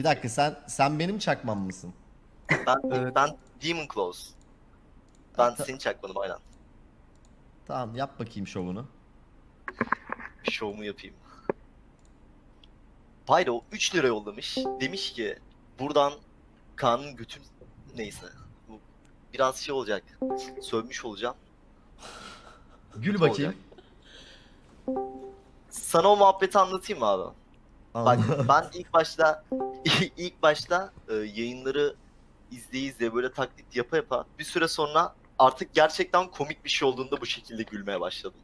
Bir dakika sen sen benim çakmam mısın? Ben, Evet. ben Demon Claws. Ben Ta- seni çakmadım aynen. Tamam yap bakayım şovunu. Şovumu yapayım. Pyro 3 lira yollamış. Demiş ki buradan Kaan'ın götün neyse. Bu biraz şey olacak. Sövmüş olacağım. Gül bakayım. Sana o muhabbeti anlatayım mı abi? Bak ben ilk başta ilk başta e, yayınları izleye izleye böyle taklit yapa yapa bir süre sonra artık gerçekten komik bir şey olduğunda bu şekilde gülmeye başladım.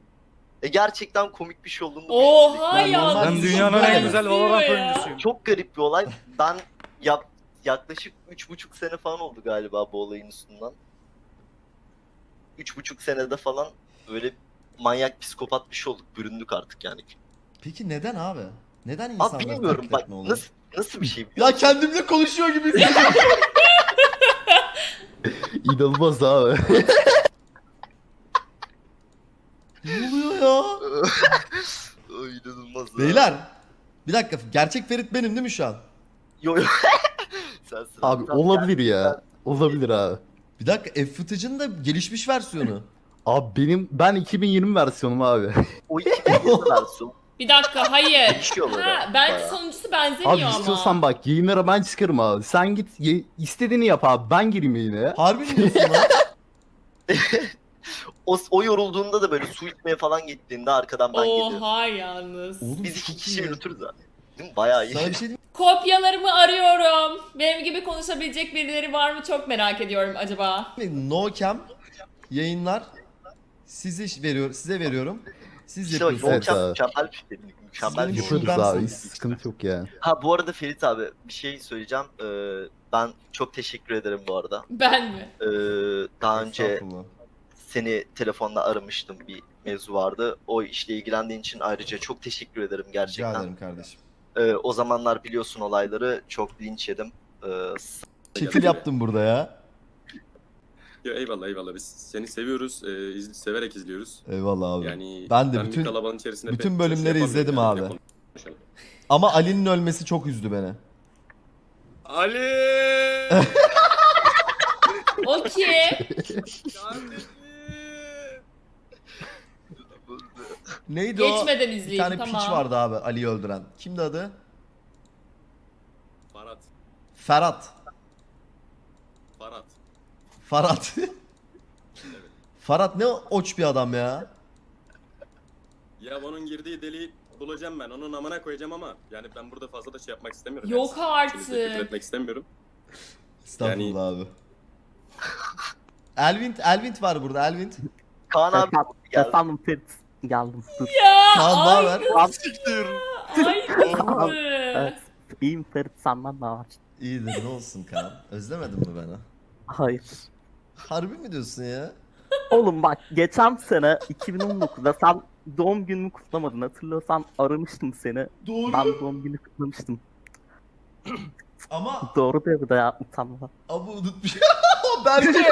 E gerçekten komik bir şey olduğunda bu Oha şekilde ya. Ben dünyanın en güzel Valorant ya. oyuncusuyum. Çok garip bir olay. Ben yak- yaklaşık üç buçuk sene falan oldu galiba bu olayın üstünden. Üç buçuk senede falan böyle manyak psikopat bir şey olduk. Büründük artık yani. Peki neden abi? Neden insanlar Abi bilmiyorum taklit bak etme oluyor? nasıl nasıl bir şey Ya kendimle konuşuyor gibi hissediyorum. İnanılmaz abi. ne oluyor ya? Ay, inanılmaz ya. Beyler bir dakika gerçek Ferit benim değil mi şu an? Yo yo. Sensin. Abi olabilir ya. Olabilir abi. Bir dakika F footage'ın da gelişmiş versiyonu. Abi benim ben 2020 versiyonum abi. O 2020 versiyon. Bir dakika hayır. Değişiyor böyle. Ha, bence bayağı. sonuncusu benzemiyor Abi ama. istiyorsan bak yayınlara ben çıkarım abi. Sen git ye- istediğini yap abi. Ben gireyim yayına. Harbi mi diyorsun lan? O, o yorulduğunda da böyle su içmeye falan gittiğinde arkadan ben geliyorum. Oha yalnız. Oğlum Biz iki çok kişi iyi. yürütürüz abi. Değil mi? Bayağı iyi. Sana bir şey diyeyim Kopyalarımı arıyorum. Benim gibi konuşabilecek birileri var mı çok merak ediyorum acaba. mi? No cam yayınlar size veriyor size veriyorum. Siz İşte bak yapıyorsunuz. Evet mükemmel, abi. mükemmel bir şey. Mükemmel bir şey. bu- Yaparız abi. Hiç sıkıntı yok yani. Ha bu arada Ferit abi bir şey söyleyeceğim. Ee, ben çok teşekkür ederim bu arada. Ben mi? Ee, daha önce Estağfurullah. seni telefonla aramıştım bir mevzu vardı. O işle ilgilendiğin için ayrıca çok teşekkür ederim Rica gerçekten. ederim kardeşim. Ee, o zamanlar biliyorsun olayları çok linç yedim. Ee, Kefil yaptım burada ya. Ya eyvallah eyvallah biz seni seviyoruz, e, iz- severek izliyoruz. Eyvallah abi. Yani Ben de bir bütün- kalabalığın içerisinde bütün çok bölümleri izledim yani, abi. Ama Ali'nin ölmesi çok üzdü beni. Ali! O kim? Neydi o? Geçmeden Bir izleyeyim tane tamam. piç vardı abi Ali'yi öldüren. Kimdi adı? Farhat. Ferhat. Farhat. Farhat. Ne oç bir adam ya. Ya onun girdiği deliği bulacağım ben. Onun amına koyacağım ama yani ben burada fazla da şey yapmak istemiyorum. Yok yani. artık. Küfür etmek istemiyorum. Estağfurullah abi. Elvint, Elvint var burada Elvint. Kaan abi geldi. efendim Ferit geldim. Dur. Ya Kaan ne ay, haber? ay kızı. Evet. İyiyim Ferit senden ne var? İyidir ne olsun Kaan. Özlemedin mi beni? Hayır. Harbi mi diyorsun ya? Oğlum bak geçen sene 2019'da sen doğum günümü kutlamadın. Hatırlıyorsan aramıştım seni. Doğru. Ben doğum günü kutlamıştım. Ama Doğru dedi ya utanma. ama unutmuş. Berke.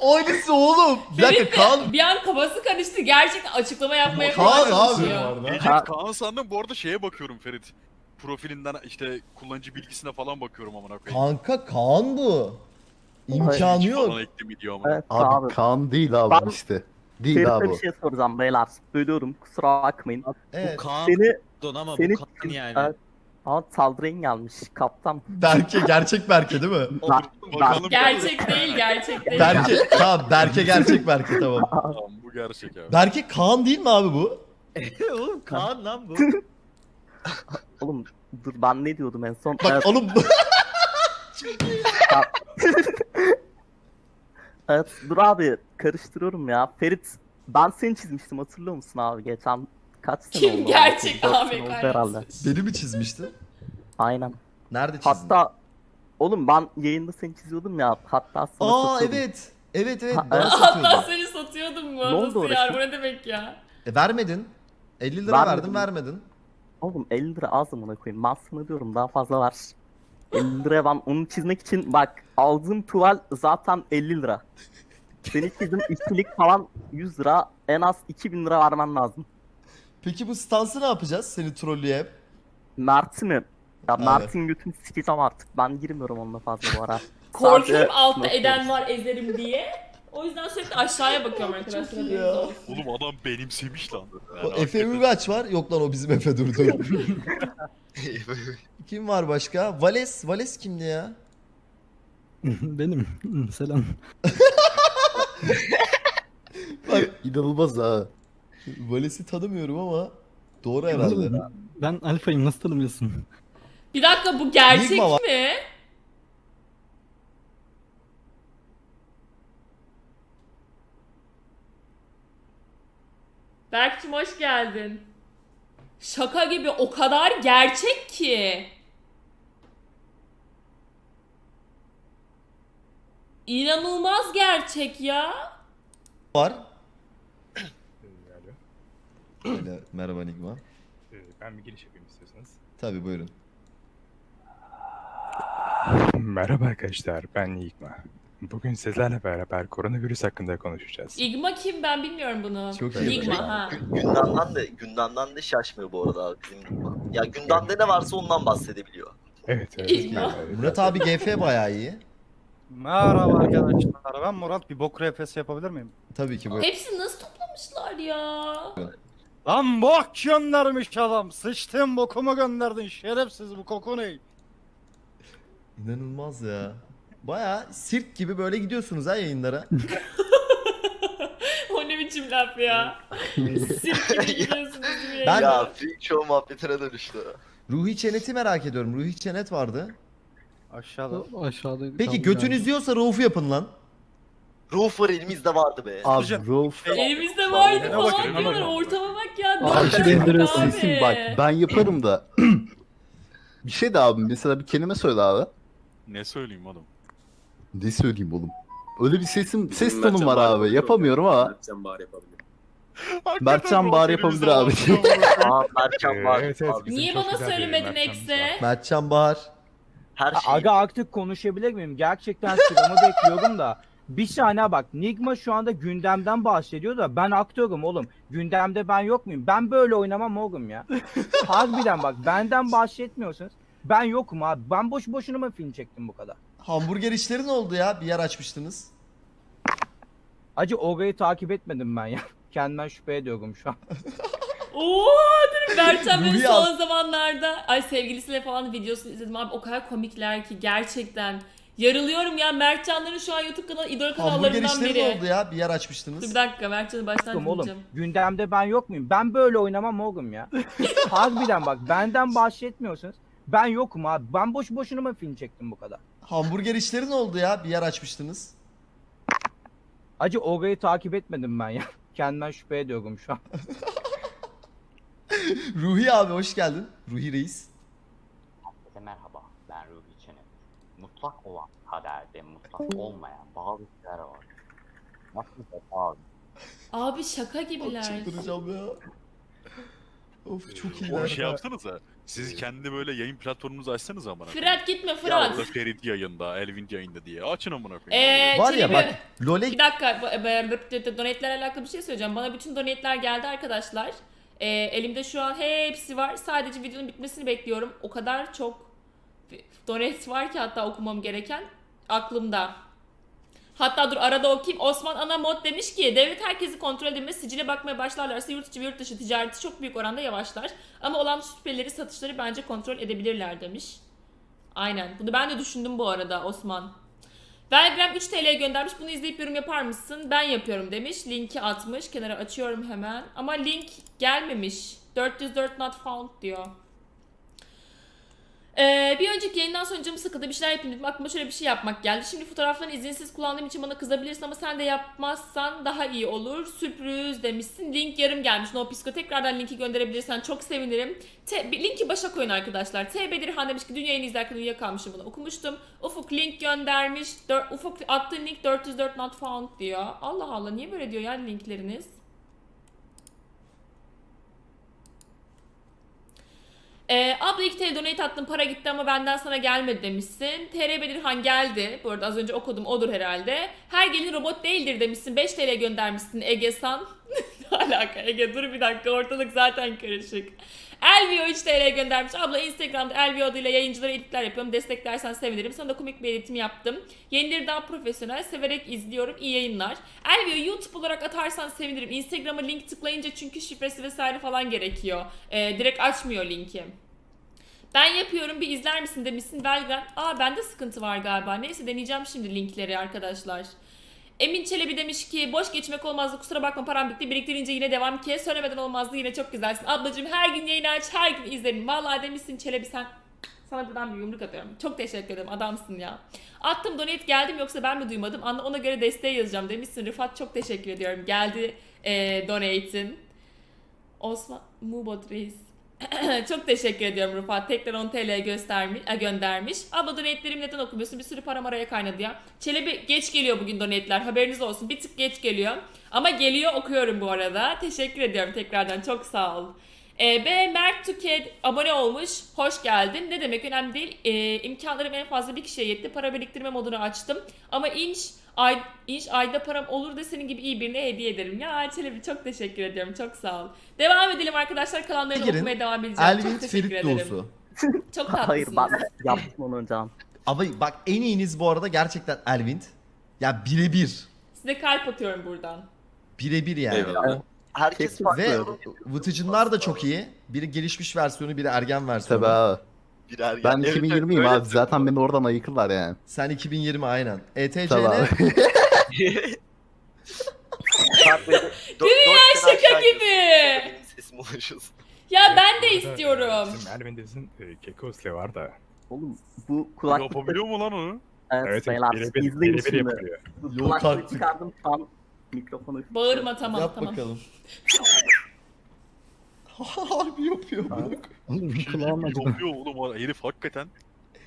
Aynısı oğlum. Bir dakika Ferit de Kaan. bir an kafası karıştı. Gerçekten açıklama yapmaya Kaan falan abi. çalışıyor. Diyecek Ha. Kaan sandım bu arada şeye bakıyorum Ferit. Profilinden işte kullanıcı bilgisine falan bakıyorum amına koyayım. Kanka Kaan bu. İmkanı yok. Falan ama. Evet Abi, abi. Kaan değil abi Ben- işte. Değil Ferit'e abi bir şey soracağım beyler. Bölüyorum kusura bakmayın. Evet. Kaan Seni, Don ama seni bu Kaan yani. Evet. Ama saldırın gelmiş kaptan. Berke gerçek Berke değil mi? Bakalım. Gerçek değil, gerçek değil. Berke tamam Berke gerçek Berke tamam. Tamam bu gerçek abi. Berke Kaan değil mi abi bu? Oğlum Kaan lan bu. Oğlum dur ben ne diyordum en son? Bak Evet, oğlum evet, dur abi karıştırıyorum ya. Ferit ben seni çizmiştim hatırlıyor musun abi geçen kaç sene Kim oldu? gerçek Dört abi sene oldu herhalde. beni mi çizmiştin? Aynen. Nerede çizdin? Hatta oğlum ben yayında seni çiziyordum ya hatta sana Aa satıyordum. evet. Evet evet Ha, bana evet. Hatta satıyordun. seni satıyordum mu? Ne oldu Nasıl orası? Bu ne demek ya? E, vermedin. 50 lira Vermedim. verdim vermedin. Oğlum 50 lira az mı koyayım ben sana diyorum daha fazla var. 50 liraya ben onu çizmek için bak aldığım tuval zaten 50 lira. Seni çizdim işçilik falan 100 lira en az 2000 lira vermen lazım. Peki bu stansı ne yapacağız seni trollüye hep? Mert'i mi? Ya Aynen. Mert'in götünü sikeceğim artık. Ben girmiyorum onunla fazla bu ara. Korkuyorum Sadece altta eden var ezerim diye. O yüzden sürekli aşağıya bakıyorum arkadaşlar. İyi haberiniz ya. olsun. Oğlum adam benimsemiş lan. Yani O Efe hakikaten. Var. Yok lan o bizim Efe dur dur. Kim var başka? Vales. Vales kimdi ya? Benim. Selam. Bak İnanılmaz ha. Vales'i tanımıyorum ama doğru herhalde. Ben Alfa'yım nasıl tanımıyorsun? Bir dakika bu gerçek var. mi? Berk'cim hoş geldin. Şaka gibi o kadar gerçek ki. İnanılmaz gerçek ya. var. Öyle, merhaba Nigma. Ben bir giriş yapayım istiyorsanız. Tabii buyurun. Merhaba arkadaşlar, ben Nigma. Bugün sizlerle beraber koronavirüs hakkında konuşacağız. İgma kim ben bilmiyorum bunu. Çok iyi. Enigma ha. Gün- Gündemden de gündemden de şaşmıyor bu arada abi bizim Nigma. Ya gündemde ne varsa ondan bahsedebiliyor. Evet, evet. İgma. evet. Murat abi GF bayağı iyi. Merhaba arkadaşlar. Ben Murat bir bok RPS yapabilir miyim? Tabii ki buyurun. Hepsini nasıl toplamışlar ya? Lan bok göndermiş adam. Sıçtın bokumu gönderdin. Şerefsiz bu koku ne? İnanılmaz ya. Bayağı sirk gibi böyle gidiyorsunuz ha yayınlara. O ne biçim laf ya? Sirk gibi gidiyorsunuz diye. Ben- ya freak show muhabbetine dönüştü. Ruhi Çenet'i merak ediyorum. Ruhi Çenet vardı. Aşağıda. Aşağıdaydı. Peki kaldı götünüz yiyorsa Rauf'u yapın lan. Roof var elimizde vardı be. Abi Hocam, Rauf. Elimizde vardı falan bakın, ne diyorlar. bakın. Ortama bak ya. Abi abi. Sesim bak ben yaparım da. bir şey de abi mesela bir kelime söyle abi. Ne söyleyeyim oğlum? Ne söyleyeyim oğlum? Öyle bir sesim ses tonum var abi. Yapamıyorum ama. Mertcan bari yapabilir. Mertcan bari yapabilir abi. Aa Mertcan var. Evet, evet, bizim Niye çok bana güzel bir söylemedin Mertcan'ımız Ekse? Mertcan Bahar. Her şey. Aga artık konuşabilir miyim? Gerçekten sıramı bekliyorum da. Bir saniye bak. Nigma şu anda gündemden bahsediyor da ben aktörüm oğlum. Gündemde ben yok muyum? Ben böyle oynamam oğlum ya. Harbiden bak benden bahsetmiyorsunuz. Ben yokum abi. Ben boş boşuna mı film çektim bu kadar? Hamburger işleri ne oldu ya? Bir yer açmıştınız. Acı orayı takip etmedim ben ya. Kendimden şüphe ediyorum şu an. Oo dedim Berçem benim Ruhi son al. zamanlarda ay sevgilisiyle falan videosunu izledim abi o kadar komikler ki gerçekten. Yarılıyorum ya Mertcanların şu an YouTube kanalı idol Hamburger kanallarından işleri biri. ne oldu ya? Bir yer Dur açmıştınız. bir dakika Mertcan'ı baştan Oğlum, oğlum dinleyeceğim. gündemde ben yok muyum? Ben böyle oynamam oğlum ya. Harbiden bak benden bahsetmiyorsunuz. Ben yokum abi. Ben boş boşuna mı film çektim bu kadar? Hamburger işleri ne oldu ya? Bir yer açmıştınız. Acı orayı takip etmedim ben ya. Kendimden şüphe ediyorum şu an. Ruhi abi hoş geldin. Ruhi Reis. Herkese merhaba, ben Ruhi Çenet. Mutlak olan kaderde mutlak olmayan bazı şeyler var. Nasıl da abi? Abi şaka gibiler. Çıldıracağım ya. Of çok O iyiler. şey yapsanıza. Siz kendi böyle yayın platformunuzu açsanız amına. koyayım. Fırat gitme Ya Fırat. orada Ferit yayında, Elvin yayında diye. Açın amına koyayım. Eee Var ya Çelebi, bak LoL'e Bir dakika b- b- donetlerle alakalı bir şey söyleyeceğim. Bana bütün donetler geldi arkadaşlar. Ee, elimde şu an hepsi var. Sadece videonun bitmesini bekliyorum. O kadar çok donet var ki hatta okumam gereken aklımda. Hatta dur arada okuyayım. Osman Anamot demiş ki devlet herkesi kontrol edilmesi sicile bakmaya başlarlarsa yurt içi ve yurt dışı ticareti çok büyük oranda yavaşlar. Ama olan şüpheleri satışları bence kontrol edebilirler demiş. Aynen. Bunu ben de düşündüm bu arada Osman. Velgram 3 TL göndermiş. Bunu izleyip yorum yapar mısın? Ben yapıyorum demiş. Linki atmış. Kenara açıyorum hemen. Ama link gelmemiş. 404 not found diyor. Ee, bir önceki yayından sonra canım sıkıldı. Bir şeyler yapayım dedim. Aklıma şöyle bir şey yapmak geldi. Şimdi fotoğraflarını izinsiz kullandığım için bana kızabilirsin ama sen de yapmazsan daha iyi olur. Sürpriz demişsin. Link yarım gelmiş. No Psiko. Tekrardan linki gönderebilirsen çok sevinirim. Te- linki başa koyun arkadaşlar. TB Dirhan demiş ki dün yayını izlerken uyuyakalmışım bunu okumuştum. Ufuk link göndermiş. Dör- Ufuk attığın link 404 not found diyor. Allah Allah niye böyle diyor ya linkleriniz? Ee, abla 2 TL donate attım para gitti ama benden sana gelmedi demişsin. TR Bedirhan geldi. Bu arada az önce okudum odur herhalde. Her gelin robot değildir demişsin. 5 TL göndermişsin Ege San. ne alaka Ege dur bir dakika ortalık zaten karışık. Elvio 3 TL göndermiş. Abla Instagram'da Elvio adıyla yayıncılara editler yapıyorum. Desteklersen sevinirim. Sana da komik bir editim yaptım. Yenileri daha profesyonel. Severek izliyorum. İyi yayınlar. Elvio YouTube olarak atarsan sevinirim. Instagram'a link tıklayınca çünkü şifresi vesaire falan gerekiyor. Ee, direkt açmıyor linki. Ben yapıyorum bir izler misin demişsin Belgrad. Aa bende sıkıntı var galiba. Neyse deneyeceğim şimdi linkleri arkadaşlar. Emin Çelebi demiş ki boş geçmek olmazdı kusura bakma param bitti biriktirince yine devam ki söylemeden olmazdı yine çok güzelsin. Ablacığım her gün yayını aç her gün izlerim. Vallahi demişsin Çelebi sen sana buradan bir yumruk atıyorum. Çok teşekkür ederim adamsın ya. Attım donate geldim yoksa ben mi duymadım? Anla ona göre desteği yazacağım demişsin. Rıfat çok teşekkür ediyorum. Geldi e, donate'in. Osman Mubot Reis. Çok teşekkür ediyorum Rıfat. Tekrar 10 TL göstermiş, e, göndermiş. Abla donate'lerimi neden okumuyorsun? Bir sürü param araya kaynadı ya. Çelebi geç geliyor bugün donate'ler. Haberiniz olsun. Bir tık geç geliyor. Ama geliyor okuyorum bu arada. Teşekkür ediyorum tekrardan. Çok sağ ol. Ee, B. Mert Tüked abone olmuş. Hoş geldin. Ne demek önemli değil. Ee, imkanlarım en fazla bir kişiye yetti. Para biriktirme modunu açtım. Ama inş ay, inş ayda param olur da senin gibi iyi birine hediye ederim. Ya Çelebi çok teşekkür ediyorum. Çok sağ ol. Devam edelim arkadaşlar. Kalanlarını Girin. okumaya devam edeceğim. Elvin çok teşekkür Ferit ederim. doğusu. Çok tatlısınız. Hayır ben yaptım onu hocam. Ama bak en iyiniz bu arada gerçekten Elvin. Ya birebir. Size kalp atıyorum buradan. Birebir yani. Eyvallah. Herkes farklı. Ve. Vıtıcınlar da çok iyi. Biri gelişmiş versiyonu, biri ergen versiyonu. Tabii abi. Birer Ben Evet, 2020'yim öyle abi. Zaten beni oradan ayıkırlar yani. Sen 2020 aynen. ETC'ne abi. Böyle dö- dört sene Şaka aşağı gibi. Benim sesime ulaşıyorsun. Ya ben de istiyorum. Bizim Elvindiz'in e, Kekosle var da. Oğlum bu kulaklık Yapabiliyor mu lan onu? evet, Evet, beyler birebir izleyin birebir şimdi. yapılıyor. Bu Yok kulaklığı artık. çıkardım an mikrofonu. Bağırma tamam yap tamam. bakalım. Harbi yapıyor bunu. Kulağım acıdı. Yapıyor oğlum o herif hakikaten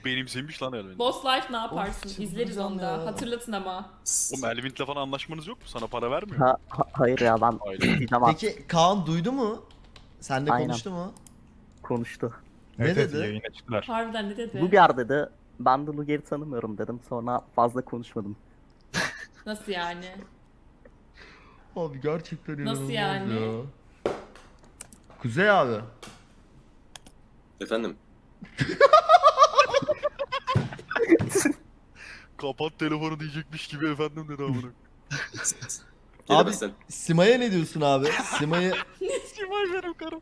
benimsemiş lan Elvin. Boss Life ne yaparsın? Of, İzleriz onu da. ya. Hatırlatın ama. Oğlum Elvin'le falan anlaşmanız yok mu? Sana para vermiyor. Ha, ha- hayır ya ben artık Peki Kaan duydu mu? Senle Aynen. konuştu mu? konuştu. Ne dedi? yayına çıktılar. Harbiden ne dedi? Luger dedi. Ben de Luger'i tanımıyorum dedim. Sonra fazla konuşmadım. Nasıl yani? Abi gerçekten Nasıl inanılmaz yani? ya. Kuzey abi. Efendim. Kapat telefonu diyecekmiş gibi efendim dedi amına. Abi Abi sen. Sima'ya ne diyorsun abi? Sima'yı Simay benim karım.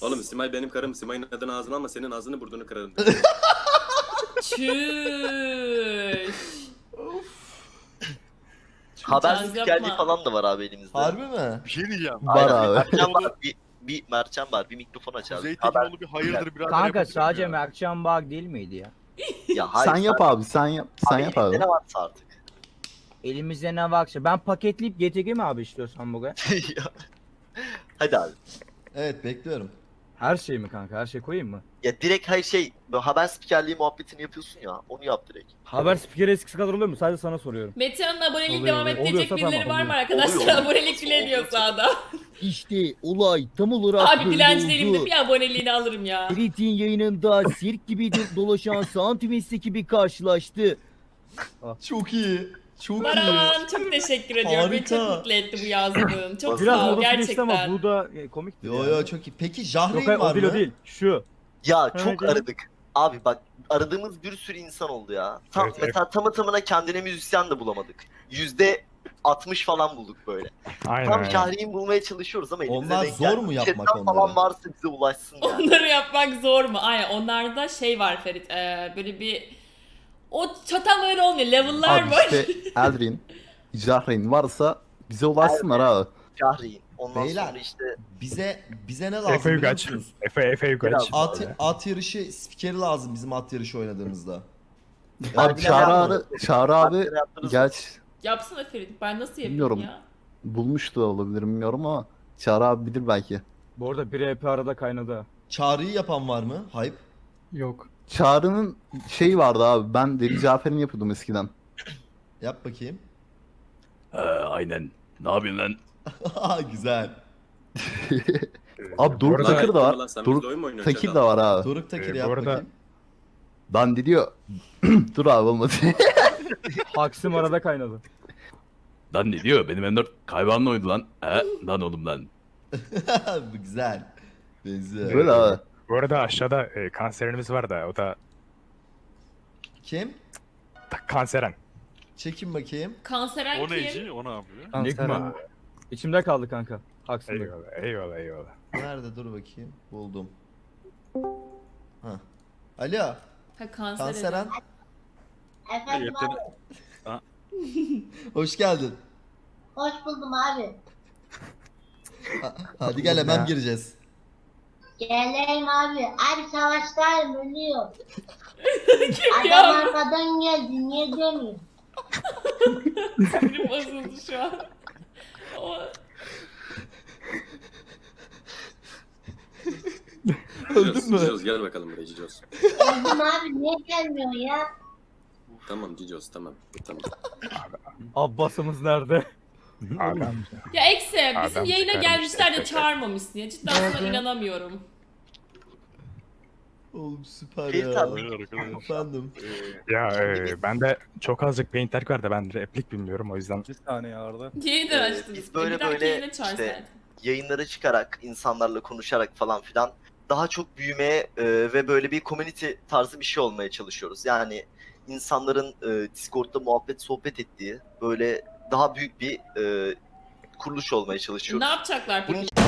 Oğlum Simay benim karım. Simay'ın adını ağzına alma senin ağzını burnunu kırarım. Çüş. Haber Caz spikerliği yapma. falan da var abi elimizde. harbi mi? Bir şey diyeceğim. Var Aynen, abi. Var. Bir, bir Mertcan var. Bir mikrofon açar. Kuzey Tekinoğlu bir hayırdır birader Kanka sadece ya. Mertcan Bağ değil miydi ya? Ya hayır, sen yap abi. Sen yap. Sen yap abi. Ne varsa artık. Elimizde ne varsa. Ben paketleyip getireyim abi istiyorsan buraya. Ya. Hadi abi. Evet bekliyorum. Her şey mi kanka? Her şey koyayım mı? Ya direkt hayır şey böyle haber spikerliği muhabbetini yapıyorsun ya onu yap direkt. Haber spikeri eskisi kadar oluyor mu? Sadece sana soruyorum. Metehan'ın abonelik Oluyor, devam oluyor. ettirecek Oluyorsa birileri tamam, var mı oluyor. arkadaşlar? Oluyor. Abonelik bile diyor sağda. İşte olay tam olarak Abi böyle dilenci değilim de oldu. bir aboneliğini alırım ya. Ferit'in yayınında sirk gibi do- dolaşan Santimes ekibi karşılaştı. Çok iyi. Çok iyi. Baraman çok teşekkür ediyorum. Beni çok mutlu etti bu yazdığın. Çok Biraz sağ ol modası ama gerçekten. bu da e, komikti. Yo yo çok iyi. Peki Jahreyn Yok hayır, var o değil mı? o değil. Şu. Ya çok evet. aradık. Abi bak aradığımız bir sürü insan oldu ya. Tam, Evet, evet. mesela tamı tamına kendine müzisyen de bulamadık. Yüzde 60 falan bulduk böyle. Aynen Tam aynen. Şahri'yi bulmaya çalışıyoruz ama elimize Onlar denk zor gelmiyor. mu yapmak Chatten falan onları? varsa bize ulaşsın yani. Onları yapmak zor mu? Aynen onlarda şey var Ferit. ee, böyle bir o çatam öyle olmuyor. Level'lar Abi var. işte Eldrin, Jahreyn varsa bize ulaşsınlar abi. Şahri'yi. Ondan Beyler. sonra işte Bize bize ne lazım Efe biliyor Ugaç. musunuz? Efe Efe Ugaç. Biraz. At, at yarışı spikeri lazım bizim at yarışı oynadığımızda. Abi Harbiden Çağrı abi, Çağrı abi Partner yaptınız gerçi Yapsana Ferit. Ben nasıl yapayım Bilmiyorum. ya? bulmuş da olabilir bilmiyorum ama Çağrı abi bilir belki. Bu arada bir EP arada kaynadı. Çağrı'yı yapan var mı? Hype. Yok. Çağrı'nın şeyi vardı abi. Ben Deli Cafer'ini yapıyordum eskiden. Yap bakayım. aynen. Ne yapıyorsun lan? Güzel. Abi Doruk arada- Takır da var. Lan Doruk Takir de var abi. Doruk Takir Ee, yap bu arada- bakayım. Dan diyor. Dur abi olmadı. Haksim arada kaynadı. Dan ne diyor? Benim M4 kayvanla oydu lan. He? Lan oğlum lan. Bu güzel. Benziyor. Böyle abi. Bu arada aşağıda e, kanserimiz var da o da Kim? ta- kanseren. Çekin bakayım. Kanseren O kim? neyci? O ne yapıyor? Nigma. İçimde kaldı kanka. Haksızlık. Eyvallah eyvallah eyvallah. Nerede dur bakayım. Buldum. Ha. Alo. Ha kanser. Kanseren. Efendim Hoş geldin. Hoş buldum abi. Ha- Hadi gel hemen gireceğiz. Gelelim abi. Abi savaştayım ölüyor. Kim Adam ya? arkadan geldi niye demiyor? Sinirim bozuldu şu an. O... Öldün mü? Cicos gel bakalım buraya Cicos. Öldüm abi niye gelmiyor ya? Tamam Cicos tamam. Tamam. Abbas'ımız nerede? Adam. Ya Ekse bizim Adam yayına çıkarmış gelmişler de çağırmamışsın ya. Cidden sana inanamıyorum. Oğlum süper ya. Efendim. Ya e, ben de çok azıcık painter var da ben replik bilmiyorum o yüzden. Bir saniye Arda. Yeniden Ee, açtınız. biz böyle böyle işte-. Yayınlara çıkarak, insanlarla konuşarak falan filan daha çok büyümeye e, ve böyle bir community tarzı bir şey olmaya çalışıyoruz. Yani insanların e, Discord'da muhabbet sohbet ettiği böyle daha büyük bir e, kuruluş olmaya çalışıyoruz. Ne yapacaklar Bunun peki?